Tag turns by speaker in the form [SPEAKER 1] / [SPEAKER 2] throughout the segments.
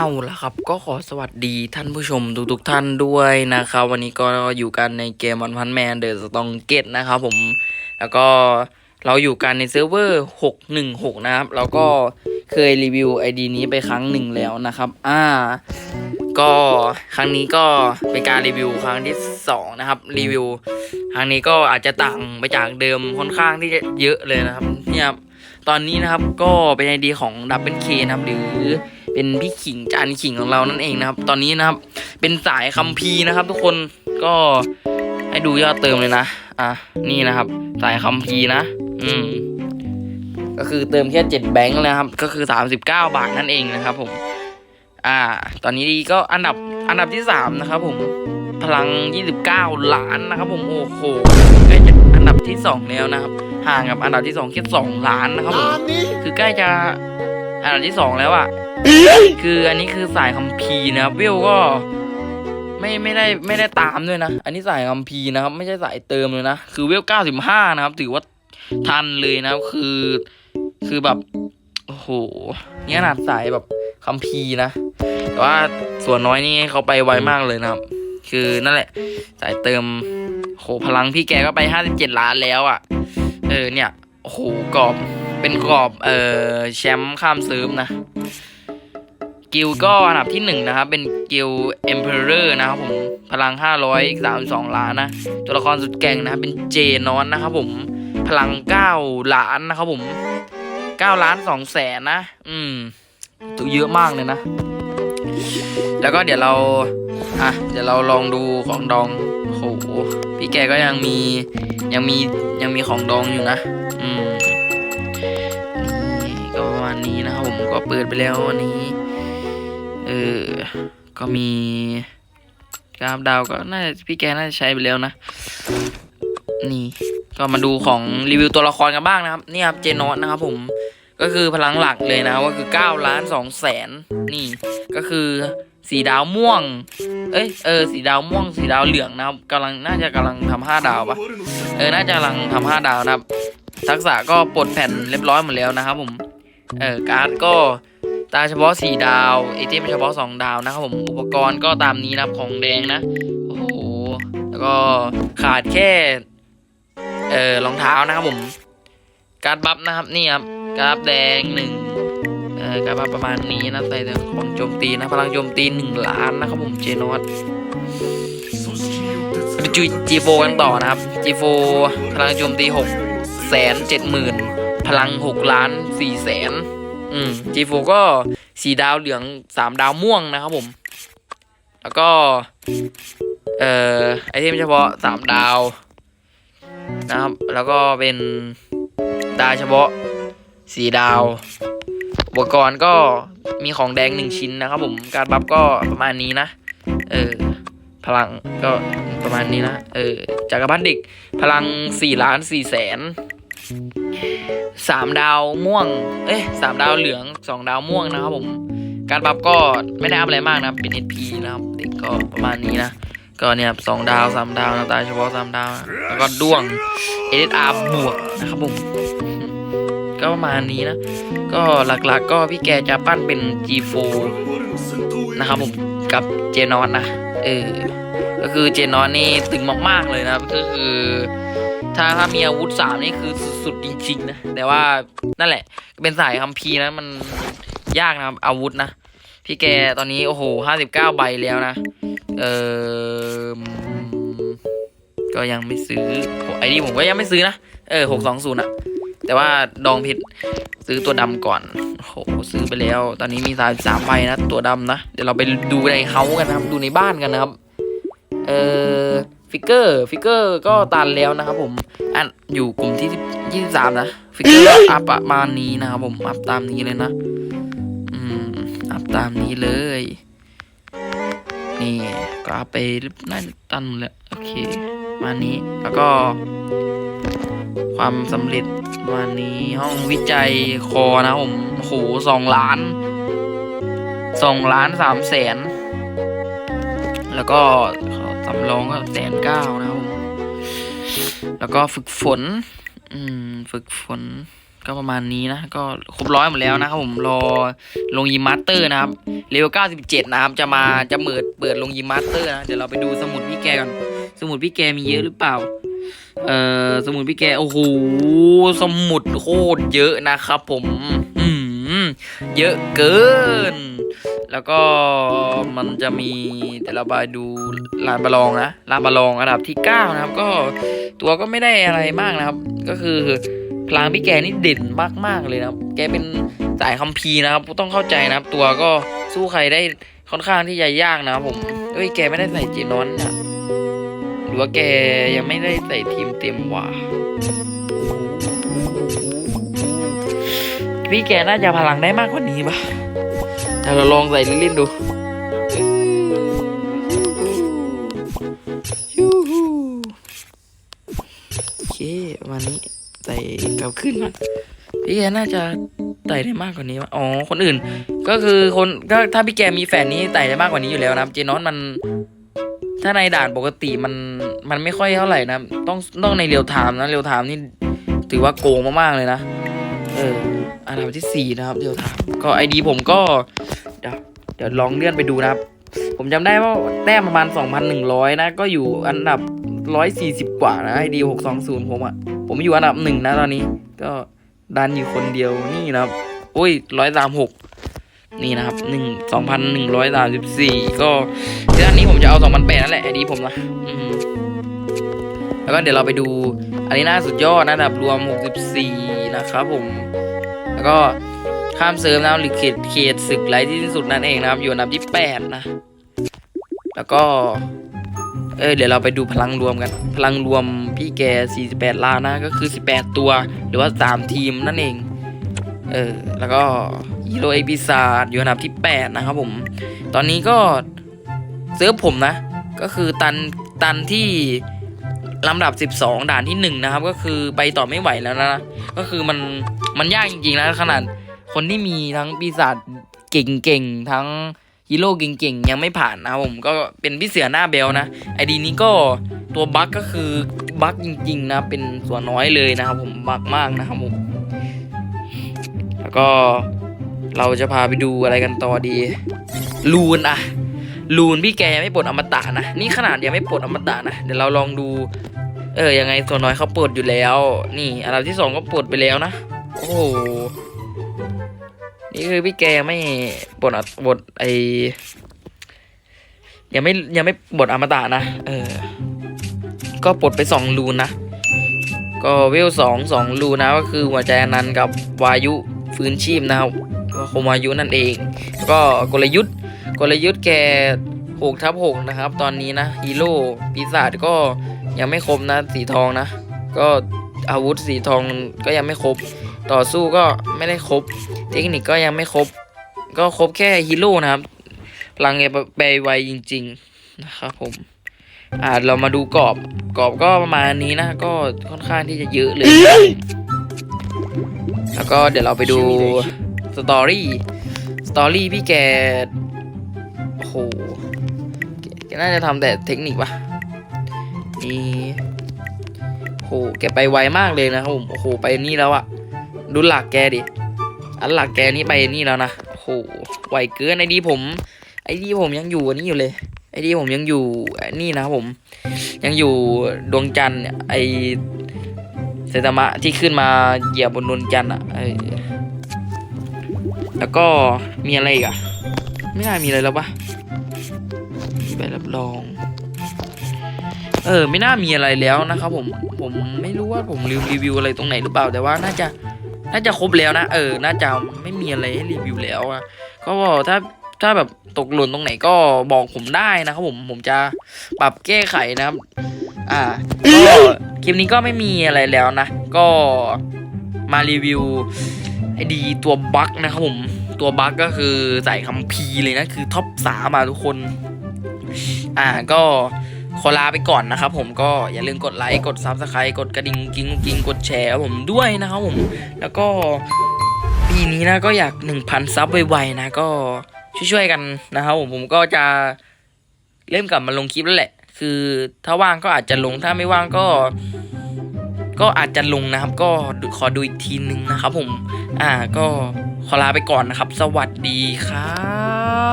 [SPEAKER 1] เอาละครับก็ขอสวัสดีท่านผู้ชมทุกๆท่านด้วยนะครับ วันนี้ก็อยู่กันในเกมวันพันแมนเดอร์สตองเกตนะครับผมแล้วก็เราอยู่กันในเซิร์ฟเวอร์616 นะครับ แล้วก็เคยรีวิว ID นี้ไปครั้งหนึ่งแล้วนะครับ อ่า ก็ครั้งนี้ก็เป็นการรีวิวครั้งที่สองนะครับรีวิว ครั้งนี้ก็อาจจะต่างไปจากเดิมค่อนข้างที่จะเยอะเลยนะครับเนี่ยตอนนี้นะครับก็เป็นไอดีของดับเบิลเคนะครับหรือ เป็นพี่ขิงจานขิงของเรานั่นเองนะครับ ตอนนี้นะครับ เป็นสายคัมภีร์นะครับ ทุกคนก็ให้ดูยอดเติมเลยนะ อะ นี่นะครับ สายคัมภีร์นะ อืม ก็คือเติมแค่เจ็ดแบงค์นะครับ ก็คือสามสิบเก้าบาทนั่นเองนะครับ ผม อ่า ตอนนี้ดีก็อันดับอันดับที่สามนะครับ ผม พลัง29ล้านนะครับ ผม โอ้โหใกล้จะอันดับที่สองแล้วนะครับ ห่างกับอันดับที่สองแค่สองล้านนะครับผม คือใกล้จะอันดับที่สองแล้วอะ คืออันนี้คือสายคัมภีนะครับเวก็ไม่ไม่ได้ไม่ได้ตามด้วยนะ อันนี้สายคัมภีนะครับ ไม่ใช่สายเติมเลยนะ คือเวล95นะครับ ถือว่าทันเลยนะคือ คือแบบโอ้โหนี่ยขนาดสายแบบคัมภีนะ แต่ว่าส่วนน้อยนี่เขาไปไวมากเลยนะครับ คือนั่นแหละ สายเติมโหพลังพี่แกก็ไป57ล้านแล้วอะ่ะ เออเนี่ยโอ้โหกรอบเป็นกรอบเออแชมป์ข้ามเซิร์ฟนะ กิลก็อันดับที่หนึ่งนะครับ เป็นกิลเอ็มเพอเรอร์นะครับผมพลัง 532 ล้านนะ ตัวละครสุดแก่งนะครับ เป็นเจนอนนะครับผมพลัง 9 ล้านนะครับผม 9 ล้าน2แสนนะ อืมตัวเยอะมากเลยนะ แล้วก็เดี๋ยวเรา อะ เดี๋ยวเราลองดูของดองโหพี่แกก็ยังมียังมียังมีของดองอยู่นะ อืมนี่ก็ประมาณนี้นะครับผมก็เปิดไปแล้ววันนี้ เออ ก็มีกราฟดาวก็น่าจะพี่แกน่าจะใช้ไปแล้วนะ นี่ ก็มาดูของรีวิวตัวละครกันบ้างนะครับ นี่ครับเจนอตนะครับผม ก็คือพลังหลักเลยนะก็คือ9ล้าน2แสน นี่ ก็คือสีดาวม่วง เอ้ย เออ สีดาวม่วง สีดาวเหลืองนะครับกำลัง น่าจะกำลังทำห้าดาวปะเออ น่าจะกำลังทำห้าดาวนะครับ ทักษะก็ปลดแผ่นเรียบร้อยหมดแล้วนะครับผม เออ การ์ดก็ ตาเฉพาะสี่ดาวไอเทมเฉพาะสองดาวนะครับผมอุปกรณ์ก็ตามนี้นะครับของแดงนะ โอ้โห แล้วก็ขาดแค่เออรองเท้านะครับผม การบัฟนะครับนี่ครับการ์ดแดงหนึ่งเอ่อการบัฟประมาณนี้นะใส่แต่ของโจมตีนะพลังโจมตีหนึ่งล้านนะครับผมเจนอตไปจุยจีโฟกันต่อนะครับจีโฟพลังโจมตีหกแสนเจ็ดหมื่นพลังหกล้านสี่แสน อืมจีโฟก็สีดาวเหลืองสามดาวม่วงนะครับผม แล้วก็ เอ่อ ไอเทมเฉพาะสามดาว นะครับ แล้วก็เป็นดาวเฉพาะสีดาว อุปกรณ์ก็มีของแดงหนึ่งชิ้นนะครับผม การบัฟก็ประมาณนี้นะ เออ พลังก็ประมาณนี้นะ เออ จักรพรรดิเด็กพลังสี่ล้านสี่แสน สามดาวม่วง เอ้ยสามดาวเหลืองสองดาวม่วงนะครับผม การบัฟก็ไม่ได้อัพอะไรมากนะเป็น HP นะครับเด็กก็ประมาณนี้นะก็เนี่ยสองดาวสามดาวนะตาเฉพาะสามดาวนะแล้วก็ด้วง SR บวกนะครับผมก็ประมาณนี้นะ ก็หลักๆก็พี่แกจะปั้นเป็น G4 นะครับผมกับเจนอนนะ เออ ก็คือเจนอนนี่ตึงมากๆเลยนะครับ ก็คือ ถ้าถ้ามีอาวุธสามนี่คือสุดๆจริงๆนะ แต่ว่านั่นแหละ เป็นสายคัมภีนะมันยากนะครับ อาวุธนะ พี่แกตอนนี้โอ้โหห้าสิบเก้าใบแล้วนะ เออก็ยังไม่ซื้อไอดีผมก็ยังไม่ซื้อนะ เออหกสองศูนย์อะแต่ว่าดองเพชรซื้อตัวดำก่อนโอ้โหซื้อไปแล้ว ตอนนี้มีสามสามใบนะ ตัวดำนะ เดี๋ยวเราไปดูในเฮากันนะครับ ดูในบ้านกันนะครับ เออฟิกเกอร์ฟิกเกอร์ก็ตันแล้วนะครับผมอันอยู่กลุ่มที่ยี่สิบสามนะฟิกเกอร์อัพประมาณนี้นะครับผมอัพตามนี้เลยนะอืมอัพตามนี้เลย นี่ก็อัพไปน่าจะตันหมดแล้วโอเคประมาณนี้แล้วก็ ความสำเร็จประมาณนี้ห้องวิจัยคอนะผมโอ้โหสองล้านสองล้านสามแสน แล้วก็ สำรองก็แสนเก้านะครับผมแล้วก็ฝึกฝน อืม ฝึกฝนก็ประมาณนี้นะ ก็ครบร้อยหมดแล้วนะครับผมรอลงยิมมาสเตอร์นะครับเลเวล97 นะครับ จะมาจะเปิดเปิดลงยิมมาสเตอร์นะ เดี๋ยวเราไปดูสมุดพี่แกก่อน สมุดพี่แกมีเยอะหรือเปล่า เอ่อ สมุดพี่แก โอ้โห สมุดโคตรเยอะนะครับผม อืม เยอะเกิน แล้วก็มันจะมีแต่เราไปดูลานประลองนะลานประลองอันดับที่ 9 นะครับ ก็ตัวก็ไม่ได้อะไรมากนะครับ ก็คือพลังพี่แกนี่เด่นมากๆเลยนะครับ แกเป็นสายคัมภีร์นะครับต้องเข้าใจนะครับ ตัวก็สู้ใครได้ค่อนข้างที่จะยากนะครับผมเอ้ยแกไม่ได้ใส่จีนอนเนี่ยหรือว่าแกยังไม่ได้ใส่ทีมเต็มว่ะพี่แกน่าจะพลังได้มากกว่านี้ปะ เราลองใส่เล่นๆดูโอเควันนี้ใส่กลับขึ้นมาพี่แกน่าจะไต่ได้มากกว่านี้อ๋อ คนอื่น ก็คือคนก็ถ้าพี่แกมีแฟนนี้ไต่ได้มากกว่านี้อยู่แล้วนะเจนอนมัน ถ้าในด่านปกติมันมันไม่ค่อยเท่าไหร่นะ ต้องต้องในเรียวไทม์นะเรียวไทม์นี่ถือว่าโกงมากๆเลยนะ เอออันดับที่สี่นะครับเรียวไทม์ก็ไอดีผมก็ เดี๋ยวลองเลื่อนไปดูนะครับ ผมจำได้ว่าแต้มประมาณ 2,100 นะ ก็อยู่อันดับ 140 กว่านะไอดี620 ผมอะผมอยู่อันดับหนึ่งนะตอนนี้ ก็ดันอยู่คนเดียวนี่นะครับโอ้ย136นี่นะครับหนึ่งสองพันหนึ่งร้อยสามสิบสี่ก็ที่ด้านนี้ผมจะเอาสองพันแปดนั่นแหละไอดีผมนะแล้วก็เดี๋ยวเราไปดูอันนี้น่าสุดยอดนะดับรวม64นะครับผม แล้วก็ ข้ามเซิร์ฟนะครับหรือเขตเขตศึกไร้ที่สุดนั่นเองนะครับ อยู่อันดับที่แปดนะ แล้วก็ เออเดี๋ยวเราไปดูพลังรวมกัน พลังรวมพี่แก 48 ล้านนะ ก็คือ 18 ตัว หรือว่า 3 ทีมนั่นเอง เออ แล้วก็ฮีโร่เอพิซาดอยู่อันดับที่ 8 นะครับผม ตอนนี้ก็เซิร์ฟผมนะ ก็คือตันตันที่ลำดับ 12 ด่านที่ 1 นะครับ ก็คือไปต่อไม่ไหวแล้วนะ ก็คือมันมันยากจริงๆนะขนาด คนที่มีทั้งปีศาจเก่งๆ ทั้งฮีโร่เก่งๆ ยังไม่ผ่านนะผมก็เป็นพี่เสือหน้าเบลนะไอดีนี้ก็ตัวบั๊กก็คือบั๊กจริง ๆ นะ เป็นส่วนน้อยเลยนะครับผมบั๊กมากนะครับผมแล้วก็เราจะพาไปดูอะไรกันต่อดี ลูนอะลูนพี่แกยังไม่ปลดอมตะนะ นี่ขนาดยังไม่ปลดอมตะนะ เดี๋ยวเราลองดู เออยังไงตัวน้อยเขาปลดอยู่แล้ว นี่อันดับที่สองก็ปลดไปแล้วนะ โอ้โห นี่คือพี่แกยังไม่บทอะบทไอยังไม่ยังไม่บทอมตะนะ เออ ก็ปลดไปสองรูนนะ ก็เวลสองสองรูนะ ก็คือหัวใจอนันต์กับวายุฟื้นชีพนะครับก็คมวายุนั่นเอง ก็กลยุทธ์ กลยุทธ์แกหกทับหกนะครับ ตอนนี้นะฮีโร่ปีศาจก็ยังไม่ครบนะสีทองนะ ก็อาวุธสีทองก็ยังไม่ครบ ต่อสู้ก็ไม่ได้ครบ เทคนิคก็ยังไม่ครบ ก็ครบแค่ฮีโร่นะครับพลังไปไวจริง ๆ นะครับผม อ่าเรามาดูกรอบ กรอบก็ประมาณนี้นะ ก็ค่อนข้างที่จะเยอะเลย แล้วก็เดี๋ยวเราไปดูสตอรี่ สตอรี่พี่แก โอ้โห แกน่าจะทำแต่เทคนิคปะนี่โอ้โหแกไปไวมากเลยนะครับผม โอ้โห ไปนี่แล้วอะ ดูหลักแกดิ อันหลักแกนี่ไปนี่แล้วนะโอ้โหไหวเกินไอดีผม ไอดีผมยังอยู่อันนี้อยู่เลย ไอดีผมยังอยู่อนี่นะผม ยังอยู่ดวงจันทร์ไอเซตามะที่ขึ้นมาเหยียบบนดวงจันทร์อะแล้วก็มีอะไรอีกอะไม่น่ามีอะไรแล้วปะมีใบรับรอง เออ ไม่น่ามีอะไรแล้วนะครับผม ผมไม่รู้ว่าผมลืมรีวิวอะไรตรงไหนหรือเปล่า แต่ว่าน่าจะ น่าจะครบแล้วนะ เออ น่าจะไม่มีอะไรให้รีวิวแล้วอะก็ถ้าถ้าแบบตกหล่นตรงไหนก็บอกผมได้นะครับผม ผมจะปรับแก้ไขนะครับ อ่า ก็คลิปนี้ก็ไม่มีอะไรแล้วนะ ก็มารีวิวไอดีตัวบั๊กนะครับผม ตัวบั๊กก็คือใส่คัมภีเลยนะ คือท็อปสามมาทุกคน อ่า ก็ ขอลาไปก่อนนะครับผมก็อย่าลืมกดไลค์กดซับสไครต์กดกระดิ่งกิ้งกิ้งกดแชร์ผมด้วยนะครับผม แล้วก็ปีนี้นะก็อยาก 1,000 ซับไวๆนะก็ช่วยๆกันนะครับผมผมก็จะเริ่มกลับมาลงคลิปแล้วแหละ คือถ้าว่างก็อาจจะลงถ้าไม่ว่างก็ ก็อาจจะลงนะครับ ก็ขอดูอีกทีนึงนะครับ ผม อ่าก็ขอลาไปก่อนนะครับ สวัสดีครั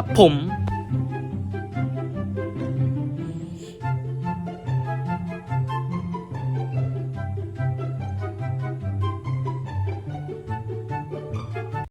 [SPEAKER 1] บ ผม